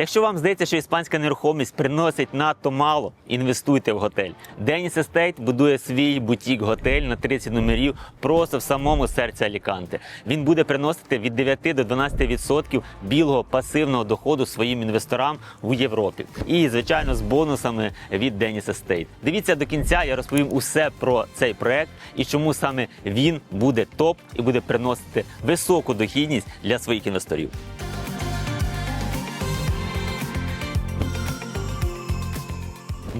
Якщо вам здається, що іспанська нерухомість приносить надто мало, інвестуйте в готель. Деніс Естейт будує свій бутік-готель на 30 номерів просто в самому серці Аліканте. Він буде приносити від 9 до 12% білого пасивного доходу своїм інвесторам у Європі. І, звичайно, з бонусами від Деніс Естейт. Дивіться до кінця, я розповім усе про цей проект і чому саме він буде топ і буде приносити високу дохідність для своїх інвесторів.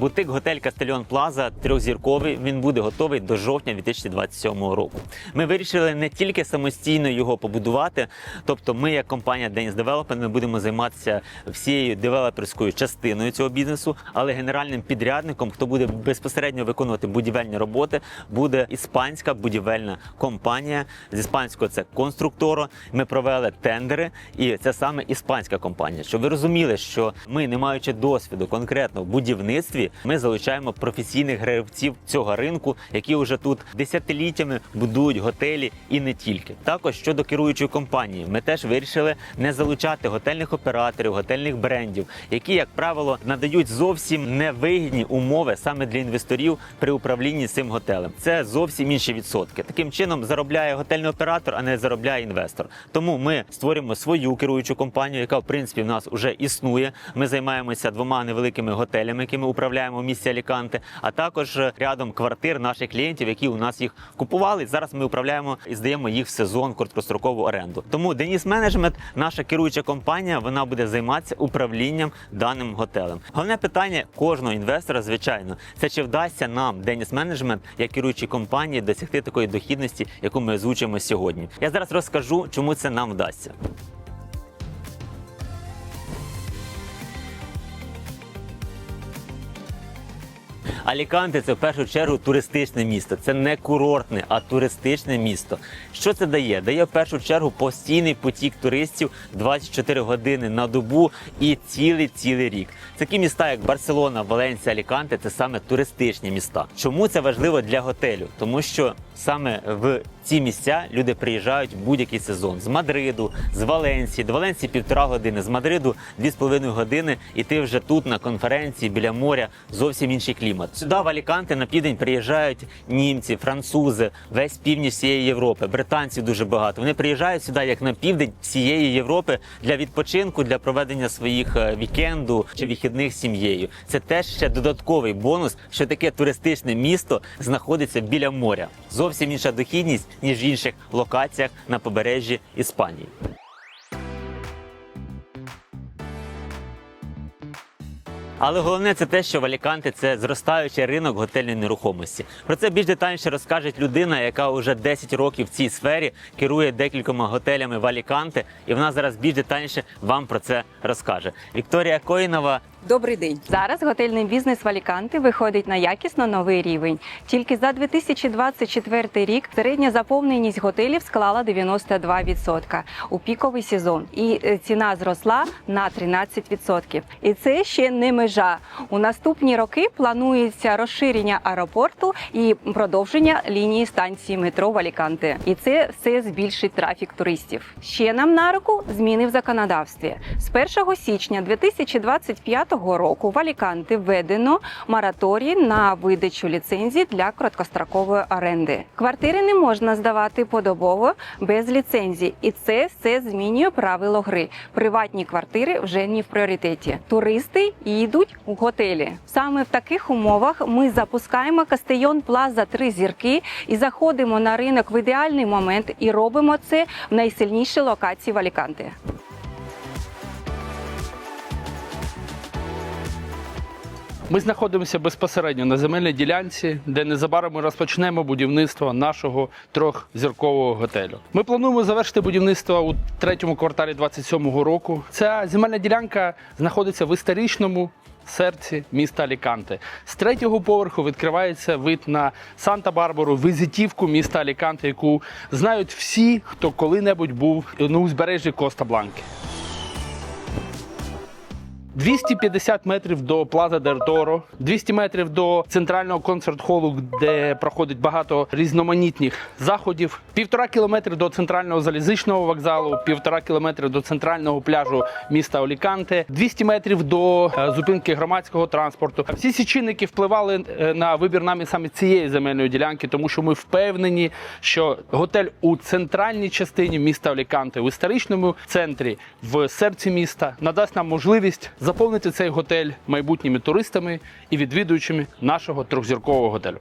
Бутик готель Кастельон Плаза трьохзірковий. Він буде готовий до жовтня 2027 року. Ми вирішили не тільки самостійно його побудувати, тобто ми, як компанія Denis Development, ми будемо займатися всією девелоперською частиною цього бізнесу, але генеральним підрядником, хто буде безпосередньо виконувати будівельні роботи, буде іспанська будівельна компанія. З іспанського це конструкторо. Ми провели тендери, і це саме іспанська компанія. Щоб ви розуміли, що ми, не маючи досвіду конкретно в будівництві, ми залучаємо професійних гравців цього ринку, які вже тут десятиліттями будують готелі і не тільки. Також щодо керуючої компанії, ми теж вирішили не залучати готельних операторів, готельних брендів, які, як правило, надають зовсім невигідні умови саме для інвесторів при управлінні цим готелем. Це зовсім інші відсотки. Таким чином заробляє готельний оператор, а не заробляє інвестор. Тому ми створюємо свою керуючу компанію, яка в принципі в нас вже існує. Ми займаємося двома невеликими готелями, які ми управляємо в місті Аліканте, а також е, рядом квартир наших клієнтів, які у нас їх купували. Зараз ми управляємо і здаємо їх в сезон короткострокову оренду. Тому Деніс Менеджмент, наша керуюча компанія, вона буде займатися управлінням даним готелем. Головне питання кожного інвестора, звичайно, це чи вдасться нам Деніс Менеджмент як керуючій компанії досягти такої дохідності, яку ми озвучуємо сьогодні. Я зараз розкажу, чому це нам вдасться. Аліканте це в першу чергу туристичне місто. Це не курортне, а туристичне місто. Що це дає? Дає в першу чергу постійний потік туристів 24 години на добу і цілий цілий рік. Такі міста, як Барселона, Валенсія, Аліканте, це саме туристичні міста. Чому це важливо для готелю? Тому що саме в ці місця люди приїжджають будь-який сезон з Мадриду, з Валенсії. До Валенсії півтора години, з Мадриду дві з половиною години, і ти вже тут на конференції біля моря зовсім інший клімат. Сюди в Аліканте на південь приїжджають німці, французи, весь північ всієї Європи, британців дуже багато. Вони приїжджають сюди як на південь всієї Європи для відпочинку, для проведення своїх е, вікенду чи вихідних сім'єю. Це теж ще додатковий бонус, що таке туристичне місто знаходиться біля моря. Зовсім інша дохідність ніж в інших локаціях на побережжі Іспанії. Але головне це те, що в Аліканте це зростаючий ринок готельної нерухомості. Про це більш детальніше розкаже людина, яка вже 10 років в цій сфері керує декількома готелями в Аліканте, і вона зараз більш детальніше вам про це розкаже. Вікторія Коїнова. Добрий день. Зараз готельний бізнес в Аліканте виходить на якісно новий рівень. Тільки за 2024 рік середня заповненість готелів склала 92% у піковий сезон, і е, ціна зросла на 13%. І це ще не межа. У наступні роки планується розширення аеропорту і продовження лінії станції метро в Аліканте. І це все збільшить трафік туристів. Ще нам на руку зміни в законодавстві. З 1 січня 2025 року в Аліканте введено мораторій на видачу ліцензій для короткострокової оренди. Квартири не можна здавати подобово без ліцензії, і це все змінює правило гри. Приватні квартири вже не в пріоритеті. Туристи їдуть у готелі. Саме в таких умовах ми запускаємо Кастейон Плаза три зірки і заходимо на ринок в ідеальний момент і робимо це в найсильнішій локації в Аліканте. Ми знаходимося безпосередньо на земельній ділянці, де незабаром ми розпочнемо будівництво нашого трьохзіркового готелю. Ми плануємо завершити будівництво у третьому кварталі 27-го року. Ця земельна ділянка знаходиться в історичному серці міста Аліканте. З третього поверху відкривається вид на Санта-Барбару, візитівку міста Аліканте, яку знають всі, хто коли-небудь був на узбережжі Коста Бланки. 250 метрів до Плаза Дер Торо, 200 метрів до центрального концерт-холу, де проходить багато різноманітних заходів, півтора кілометри до центрального залізничного вокзалу, півтора кілометри до центрального пляжу міста Оліканте, 200 метрів до е, зупинки громадського транспорту. Всі ці чинники впливали е, на вибір нами саме цієї земельної ділянки, тому що ми впевнені, що готель у центральній частині міста Оліканте, в історичному центрі, в серці міста, надасть нам можливість заповнити цей готель майбутніми туристами і відвідувачами нашого трьохзіркового готелю.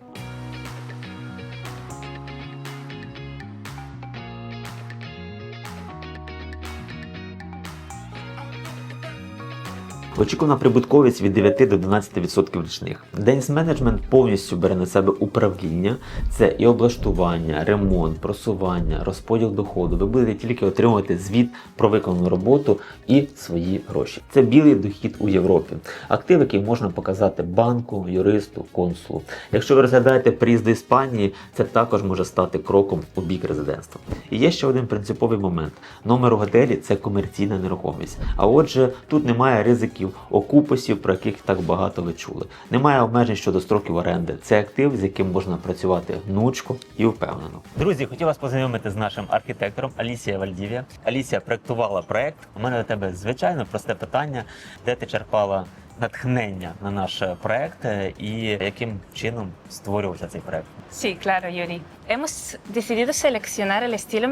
Очікувана прибутковість від 9 до 12% річних. Денис менеджмент повністю бере на себе управління. Це і облаштування, ремонт, просування, розподіл доходу. Ви будете тільки отримувати звіт про виконану роботу і свої гроші. Це білий дохід у Європі. Актив, який можна показати банку, юристу, консулу. Якщо ви розглядаєте приїзд до Іспанії, це також може стати кроком у бік резидентства. І є ще один принциповий момент: номер у готелі це комерційна нерухомість. А отже, тут немає ризиків окупасів, про яких так багато ви чули. Немає обмежень щодо строків оренди. Це актив, з яким можна працювати гнучко і впевнено. Друзі, хотів вас познайомити з нашим архітектором Алісія Вальдівія. Алісія проектувала проект. У мене до тебе звичайно просте питання, де ти черпала натхнення на наш проект е, і яким чином створювався цей проект. Sí, claro, Yuri. Hemos decidido seleccionar el estilo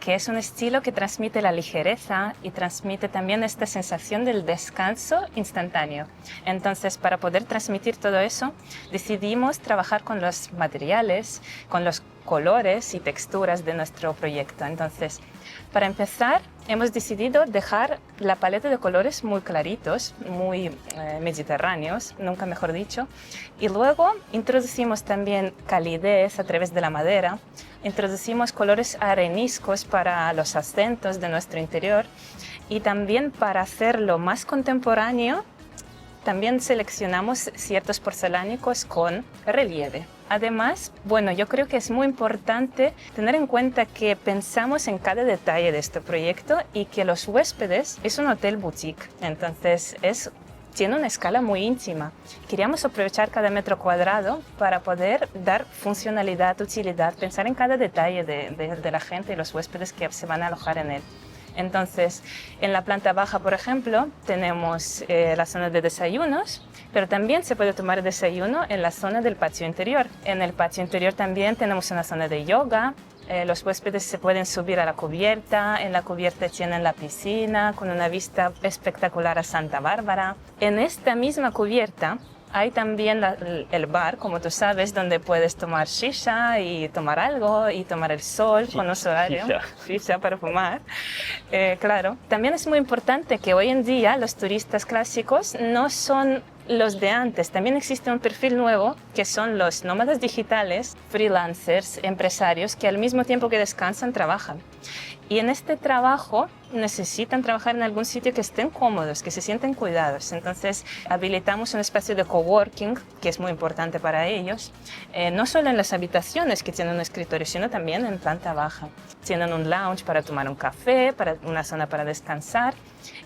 que es un estilo que transmite la ligereza y transmite también esta sensación del descanso instantáneo. Entonces, para poder transmitir todo eso, decidimos trabajar con los materiales, con los colores y texturas de nuestro proyecto. Entonces, para empezar, hemos decidido dejar la paleta de colores muy claritos, muy eh, mediterráneos, nunca mejor dicho. Y luego introducimos también calidez a través de la madera, introducimos colores areniscos para los acentos de nuestro interior y también para hacerlo más contemporáneo, también seleccionamos ciertos porcelánicos con relieve. Además, bueno, yo creo que es muy importante tener en cuenta que pensamos en cada detalle de este proyecto y que los huéspedes es un hotel boutique, entonces es tiene una escala muy íntima. Queríamos aprovechar cada metro cuadrado para poder dar funcionalidad, utilidad, pensar en cada detalle de, de- la gente y los huéspedes que se van a alojar en él. Entonces, en la planta baja, por ejemplo, tenemos eh, la zona de desayunos, pero también se puede tomar desayuno en la zona del patio interior. En el patio interior también tenemos una zona de yoga. eh, los huéspedes se pueden subir a la cubierta, en la cubierta tienen la piscina con una vista espectacular a Santa Bárbara. En esta misma cubierta hay también la- el bar, como tú sabes, donde puedes tomar shisha y tomar algo y tomar el sol con uso horario. Shisha. Shisha para fumar. Eh, claro. También es muy importante que hoy en día los turistas clásicos no son los de antes. También existe un perfil nuevo que son los nómadas digitales, freelancers, empresarios que al mismo tiempo que descansan trabajan. Y en este trabajo necesitan trabajar en algún sitio que estén cómodos, que se sienten cuidados. Entonces habilitamos un espacio de coworking que es muy importante para ellos, eh, no solo en las habitaciones que tienen un escritorio, sino también en planta baja. Tienen un lounge para tomar un café, para una zona para descansar.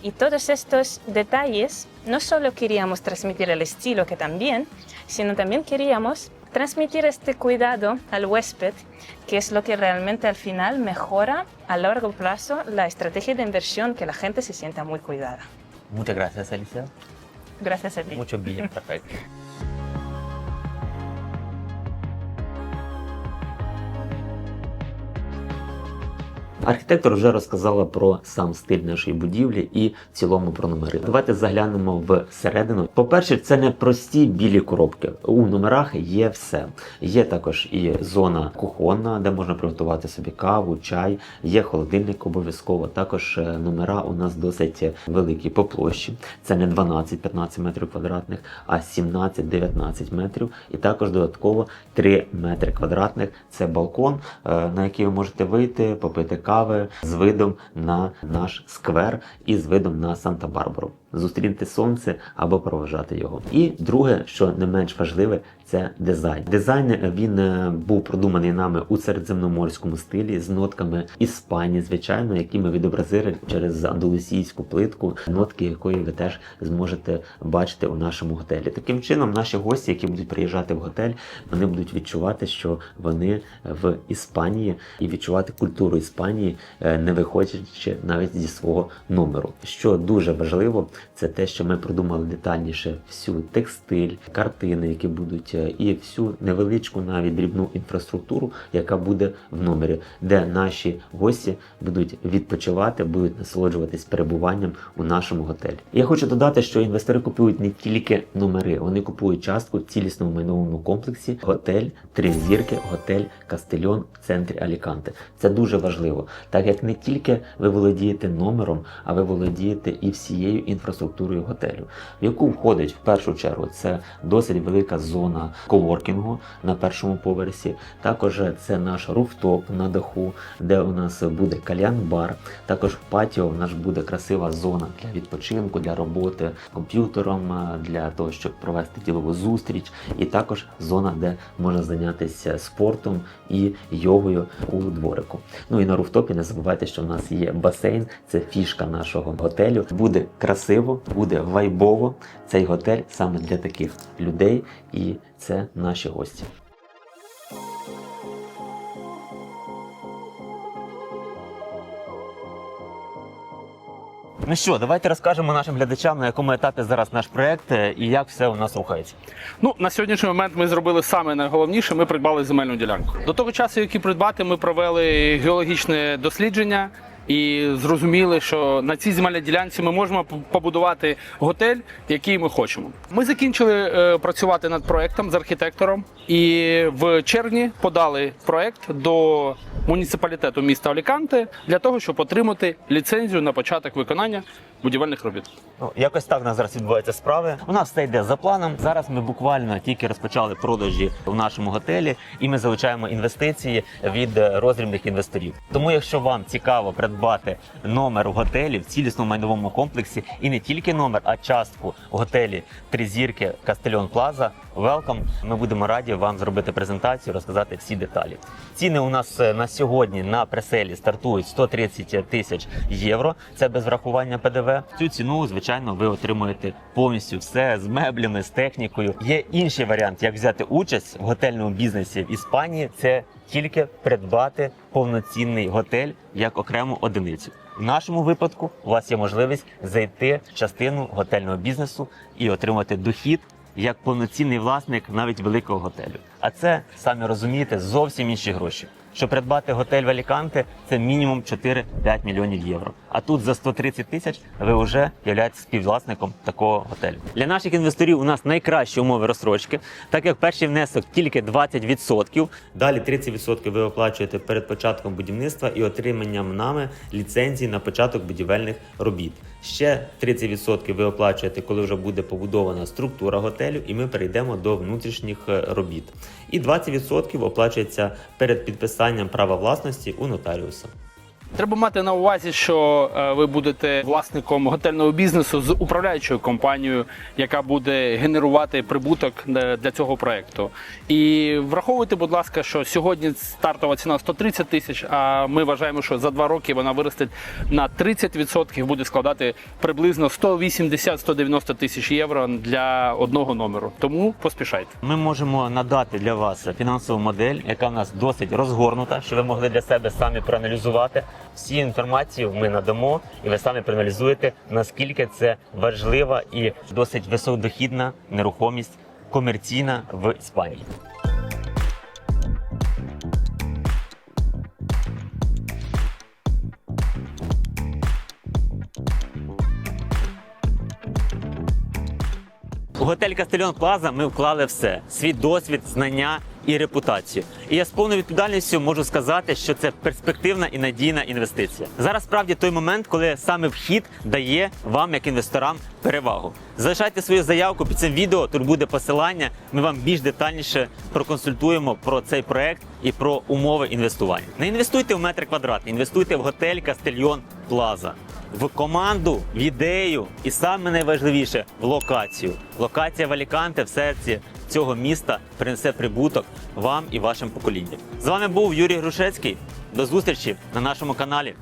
Y todos estos detalles no solo queríamos transmitir el estilo, que también, sino también queríamos transmitir este cuidado al huésped, que es lo que realmente al final mejora a largo plazo la estrategia de inversión, que la gente se sienta muy cuidada. Muchas gracias, Alicia. Gracias a ti. Mucho bien, perfecto. Архітектор вже розказала про сам стиль нашої будівлі і в цілому про номери. Давайте заглянемо всередину. По-перше, це не прості білі коробки. У номерах є все. Є також і зона кухонна, де можна приготувати собі каву, чай. Є холодильник обов'язково. Також е, номера у нас досить великі по площі. Це не 12-15 метрів квадратних, а 17-19 метрів. І також додатково 3 метри квадратних. Це балкон, е, на який ви можете вийти, попити каву. Кави з видом на наш сквер і з видом на Санта-Барбару. Зустріти сонце або проважати його. І друге, що не менш важливе, це дизайн. Дизайн е, він е, був продуманий нами у середземноморському стилі з нотками Іспанії, звичайно, які ми відобразили через андалусійську плитку, нотки якої ви теж зможете бачити у нашому готелі. Таким чином, наші гості, які будуть приїжджати в готель, вони будуть відчувати, що вони в Іспанії і відчувати культуру Іспанії, е, не виходячи навіть зі свого номеру. Що дуже важливо, це те, що ми продумали детальніше всю текстиль, картини, які будуть, е, і всю невеличку навіть дрібну інфраструктуру, яка буде в номері, де наші гості будуть відпочивати, будуть насолоджуватись перебуванням у нашому готелі. Я хочу додати, що інвестори купують не тільки номери, вони купують частку в цілісному майновому комплексі готель Три зірки, готель Кастельон в центрі Аліканте. Це дуже важливо, так як не тільки ви володієте номером, а ви володієте і всією інфраструктурою готелю, в яку входить в першу чергу це досить велика зона коворкінгу на першому поверсі. Також це наш руфтоп на даху, де у нас буде кальян-бар. Також в патіо у нас буде красива зона для відпочинку, для роботи комп'ютером, для того, щоб провести ділову зустріч, і також зона, де можна зайнятися спортом і йогою у дворику. Ну і на руфтопі не забувайте, що в нас є басейн, це фішка нашого готелю. Буде красиво, буде вайбово. Цей готель саме для таких людей, і це наші гості. Ну що, давайте розкажемо нашим глядачам, на якому етапі зараз наш проект е, і як все у нас рухається. Ну на сьогоднішній момент ми зробили саме найголовніше. Ми придбали земельну ділянку. До того часу, який придбати, ми провели геологічне дослідження. І зрозуміли, що на цій земельній ділянці ми можемо побудувати готель, який ми хочемо. Ми закінчили е, працювати над проектом з архітектором, і в червні подали проект до муніципалітету міста Аліканте для того, щоб отримати ліцензію на початок виконання будівельних робіт. Ну, якось так у нас зараз відбуваються справи. У нас все йде за планом. Зараз ми буквально тільки розпочали продажі в нашому готелі, і ми залучаємо інвестиції від е, роздрібних інвесторів. Тому, якщо вам цікаво придбати номер у готелі в цілісному майновому комплексі, і не тільки номер, а частку в готелі Три зірки Кастельон Плаза, Welcome, Ми будемо раді вам зробити презентацію, розказати всі деталі. Ціни у нас е, на сьогодні на преселі стартують 130 тисяч євро. Це без врахування ПДВ. Цю ціну, звичайно, ви отримуєте повністю все з меблями, з технікою. Є інший варіант, як взяти участь в готельному бізнесі в Іспанії. Це тільки придбати повноцінний готель як окрему одиницю. В нашому випадку у вас є можливість зайти в частину готельного бізнесу і отримати дохід як повноцінний власник навіть великого готелю. А це самі розумієте зовсім інші гроші. Щоб придбати готель в Аліканте, це мінімум 4-5 мільйонів євро. А тут за 130 тисяч ви вже являєтесь співвласником такого готелю. Для наших інвесторів у нас найкращі умови розстрочки, так як перший внесок тільки 20%. Далі 30% ви оплачуєте перед початком будівництва і отриманням нами ліцензії на початок будівельних робіт. Ще 30% ви оплачуєте, коли вже буде побудована структура готелю, і ми перейдемо до внутрішніх е, робіт. І 20% оплачується перед підписанням права власності у нотаріуса. Треба мати на увазі, що е, ви будете власником готельного бізнесу з управляючою компанією, яка буде генерувати прибуток е, для цього проекту. І враховуйте, будь ласка, що сьогодні стартова ціна 130 тисяч. А ми вважаємо, що за два роки вона виросте на 30%, буде складати приблизно 180-190 тисяч євро для одного номеру. Тому поспішайте. Ми можемо надати для вас фінансову модель, яка в нас досить розгорнута, що ви могли для себе самі проаналізувати. Всі інформацію ми надамо, і ви самі проаналізуєте, наскільки це важлива і досить високодохідна нерухомість комерційна в Іспанії. У готель Кастельон Плаза ми вклали все: свій досвід, знання і репутацію. І я з повною відповідальністю можу сказати, що це перспективна і надійна інвестиція. Зараз справді той момент, коли саме вхід дає вам, як інвесторам, перевагу. Залишайте свою заявку під цим відео. Тут буде посилання. Ми вам більш детальніше проконсультуємо про цей проект і про умови інвестування. Не інвестуйте в метр квадратний, інвестуйте в готель Кастельйон Плаза. В команду, в ідею і саме найважливіше в локацію. Локація в Аліканте в серці цього міста принесе прибуток вам і вашим поколінням. З вами був Юрій Грушецький. До зустрічі на нашому каналі.